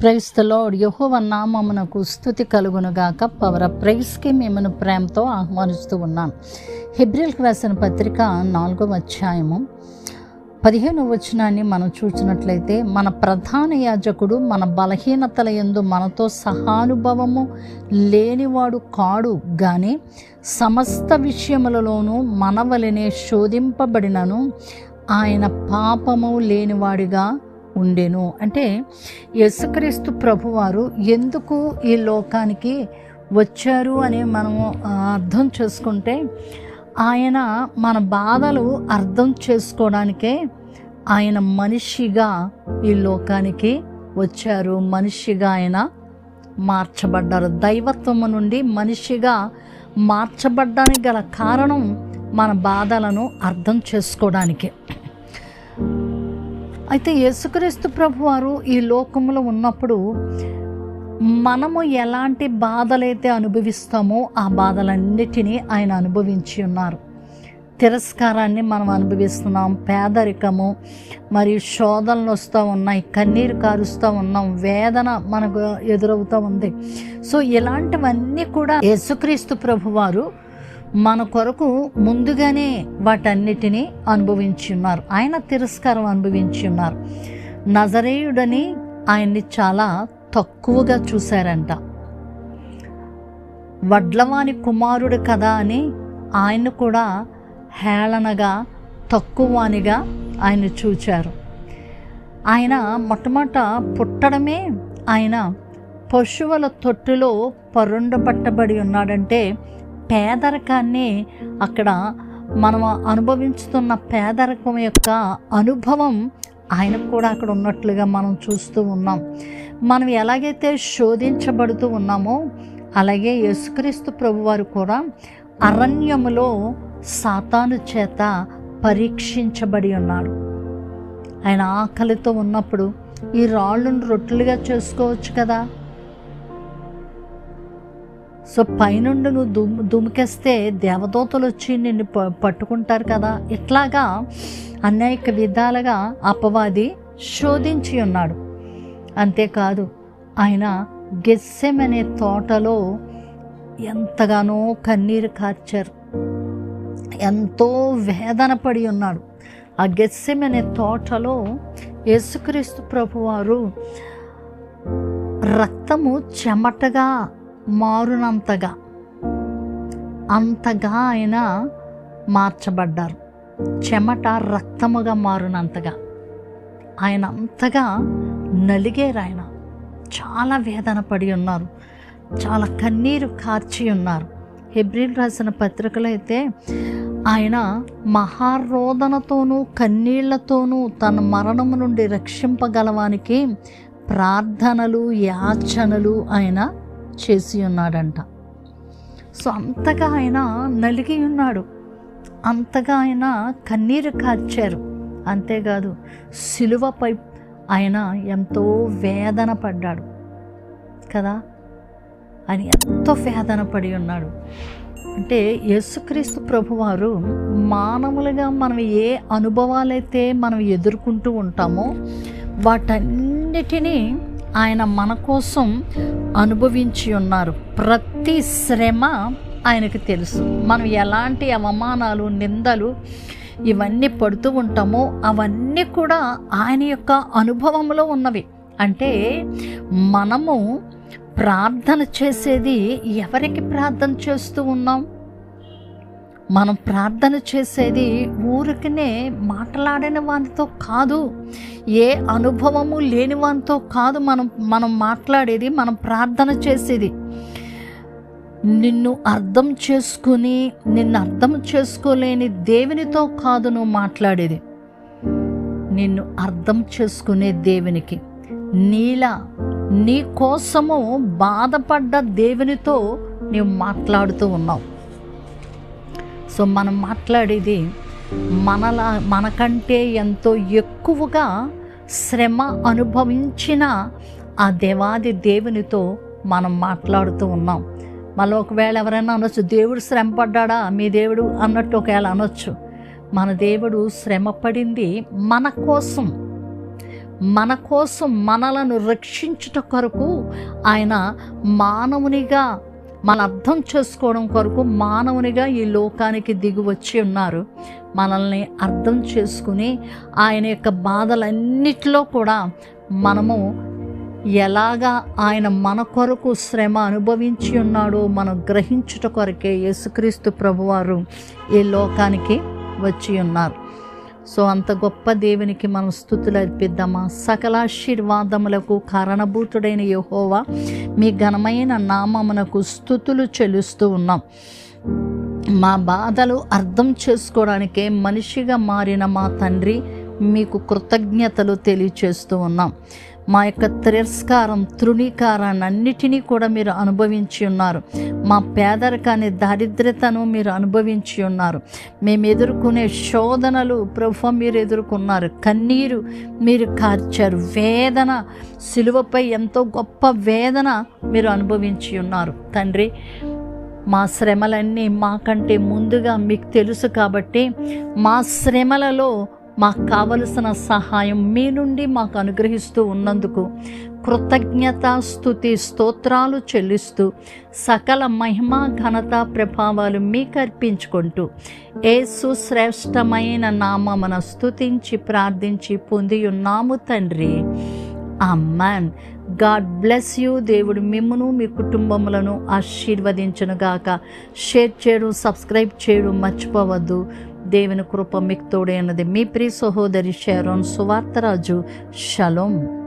ప్రైస్తలోడ్ యహోవ నామమునకు స్థుతి కలుగునుగాక పవర ప్రైస్కి మేమును ప్రేమతో ఆహ్వానిస్తూ ఉన్నాను హిబ్రిల్కి రాసిన పత్రిక నాలుగవ అధ్యాయము పదిహేను వచనాన్ని మనం చూసినట్లయితే మన ప్రధాన యాజకుడు మన బలహీనతల ఎందు మనతో సహానుభవము లేనివాడు కాడు కానీ సమస్త విషయములలోనూ మనవలనే శోధింపబడినను. ఆయన పాపము లేనివాడిగా ఉండెను. అంటే యేసుక్రీస్తు ప్రభువారు ఎందుకు ఈ లోకానికి వచ్చారు అని మనము అర్థం చేసుకుంటే ఆయన మన బాధలు అర్థం చేసుకోవడానికే ఆయన మనిషిగా ఈ లోకానికి వచ్చారు. మనిషిగా ఆయన మార్చబడ్డారు. దైవత్వము నుండి మనిషిగా మార్చబడ్డానికి గల కారణం మన బాధలను అర్థం చేసుకోవడానికి. అయితే యేసుక్రీస్తు ప్రభువారు ఈ లోకంలో ఉన్నప్పుడు మనము ఎలాంటి బాధలైతే అనుభవిస్తామో ఆ బాధలన్నిటినీ ఆయన అనుభవించి ఉన్నారు. తిరస్కారాన్ని మనం అనుభవిస్తున్నాం పేదరికము మరియు శోధనలు వస్తూ ఉన్నాయి కన్నీరు కారుస్తూ ఉన్నాం వేదన మనకు ఎదురవుతూ ఉంది. సో ఇలాంటివన్నీ కూడా యేసుక్రీస్తు ప్రభువారు మన కొరకు ముందుగానే వాటన్నిటినీ అనుభవించి ఉన్నారు ఆయన తిరస్కారం అనుభవించి ఉన్నారు నజరేయుడని ఆయన్ని చాలా తక్కువగా చూశారంట. వడ్లవాని కుమారుడు కదా అని ఆయన కూడా హేళనగా తక్కువనిగా ఆయన చూచారు. ఆయన మొట్టమొదట పుట్టడమే ఆయన పశువుల తొట్టులో పరుండబట్టబడి ఉన్నాడంటే పేదరికాన్ని అక్కడ మనం అనుభవించుతున్న పేదరికం యొక్క అనుభవం ఆయనకు కూడా అక్కడ ఉన్నట్లుగా మనం చూస్తూ ఉన్నాం. మనం ఎలాగైతే శోధించబడుతూ ఉన్నామో అలాగే యేసుక్రీస్తు ప్రభువారు కూడా అరణ్యములో సాతాను చేత పరీక్షించబడి ఉన్నాడు. ఆయన ఆకలితో ఉన్నప్పుడు ఈ రాళ్ళను రొట్టెలుగా చేసుకోవచ్చు కదా? సో పైనుండి నువ్వు దుమ్ దుమికేస్తే దేవదూతలు వచ్చి నిన్ను ప- పట్టుకుంటారు కదా. ఇట్లాగా అనేక విధాలుగా అపవాది శోధించి ఉన్నాడు. అంతేకాదు ఆయన గెస్సెం అనే తోటలో ఎంతగానో కన్నీరు కార్చారు. ఎంతో వేదన పడి ఉన్నాడు. ఆ గెస్సెం అనే తోటలో యేసుక్రీస్తు ప్రభువారు రక్తము చెమటగా మారునంతగా అంతగా ఆయన మార్చబడ్డారు. చెమట రక్తముగా మారునంతగా. ఆయన అంతగా నలిగేరు ఆయన. చాలా వేదన పడి ఉన్నారు. చాలా కన్నీరు కార్చి ఉన్నారు. హెబ్రిల్ రాసిన పత్రికలో అయితే ఆయన మహారోదనతోనూ కన్నీళ్ళతోనూ తన మరణము నుండి రక్షింపగలవానికి ప్రార్థనలు యాచనలు ఆయన చేసి ఉన్నాడంట. సో అంతగా ఆయన నలిగి ఉన్నాడు. అంతగా ఆయన కన్నీరు కార్చారు. అంతేకాదు సిలువపై ఆయన ఎంతో వేదన పడ్డాడు. కదా? ఆయన ఎంతో వేదన పడి ఉన్నాడు. అంటే యేసుక్రీస్తు ప్రభువారు మానవులుగా మనం ఏ అనుభవాలైతే మనం ఎదుర్కొంటూ ఉంటామో వాటన్నిటినీ ఆయన మన కోసం అనుభవించి ఉన్నారు. ప్రతి శ్రమ ఆయనకు తెలుసు. మనం ఎలాంటి అవమానాలు నిందలు ఇవన్నీ పడుతూ ఉంటామో అవన్నీ కూడా ఆయన యొక్క అనుభవంలో ఉన్నవి. అంటే మనము ప్రార్థన చేసేది ఎవరికి ప్రార్థన చేస్తూ ఉన్నాం? మనం ప్రార్థన చేసేది ఊరికనే మాట్లాడిన వానితో కాదు. ఏ అనుభవము లేని వానితో కాదు మనం మనం మాట్లాడేది మనం ప్రార్థన చేసేది. నిన్ను అర్థం చేసుకుని నిన్ను అర్థం చేసుకోలేని దేవునితో కాదు నువ్వు మాట్లాడేది. నిన్ను అర్థం చేసుకునే దేవునికి. నీలా నీ కోసము బాధపడ్డ దేవునితో నీవు మాట్లాడుతూ ఉన్నావు. సో మనం మాట్లాడేది మనలా మనకంటే ఎంతో ఎక్కువగా శ్రమ అనుభవించిన ఆ దేవాది దేవునితో మనం మాట్లాడుతూ ఉన్నాం. మళ్ళీ ఒకవేళ ఎవరైనా అనొచ్చు దేవుడు శ్రమ పడ్డాడా మీ దేవుడు అన్నట్టు ఒకవేళ అనొచ్చు. మన దేవుడు శ్రమ పడింది మన కోసం. మన కోసం మనలను రక్షించుట కొరకు ఆయన మానవునిగా మన అర్థం చేసుకోవడం కొరకు మానవునిగా ఈ లోకానికి దిగి వచ్చి ఉన్నారు. మనల్ని అర్థం చేసుకుని ఆయన యొక్క బాధలన్నిటిలో కూడా మనము ఎలాగా ఆయన మన కొరకు శ్రమ అనుభవించి ఉన్నాడో మనం గ్రహించుట కొరకే యేసుక్రీస్తు ప్రభువారు ఈ లోకానికి వచ్చి ఉన్నారు. సో అంత గొప్ప దేవునికి మనం స్థుతులు అర్పిద్దామా? సకలాశీర్వాదములకు కారణభూతుడైన యహోవా మీ ఘనమైన నామమునకు స్థుతులు చెల్లిస్తూ ఉన్నాం. మా బాధలు అర్థం చేసుకోవడానికే మనిషిగా మారిన మా తండ్రి మీకు కృతజ్ఞతలు తెలియచేస్తూ ఉన్నాం. మా యొక్క తిరస్కారం తృణీకారాన్ని అన్నిటినీ కూడా మీరు అనుభవించి ఉన్నారు. మా పేదరికాన్ని దారిద్రతను మీరు అనుభవించి ఉన్నారు. మేము ఎదుర్కొనే శోధనలు ప్రభు మీరు ఎదుర్కొన్నారు. కన్నీరు మీరు కార్చారు. వేదన సిలువపై ఎంతో గొప్ప వేదన మీరు అనుభవించి ఉన్నారు. తండ్రి మా శ్రమలన్నీ మాకంటే ముందుగా మీకు తెలుసు కాబట్టి మా శ్రమలలో మాకు కావలసిన సహాయం మీ నుండి మాకు అనుగ్రహిస్తూ ఉన్నందుకు కృతజ్ఞత స్థుతి స్తోత్రాలు చెల్లిస్తూ సకల మహిమ ఘనత ప్రభావాలు మీకు అర్పించుకుంటూ ఏసు శ్రేష్టమైన నామమున స్థుతించి ప్రార్థించి పొంది ఉన్నాము తండ్రి. Amen God bless you. దేవుడు మిమ్మును మీ కుటుంబములను ఆశీర్వదించను గాక షేర్ చేయడం సబ్స్క్రైబ్ చేయడం మర్చిపోవద్దు. దేవుని కృప మీకు తోడే అన్నది మీ ప్రియ సహోదరి షారోన్ సువార్తరాజు. షలోం.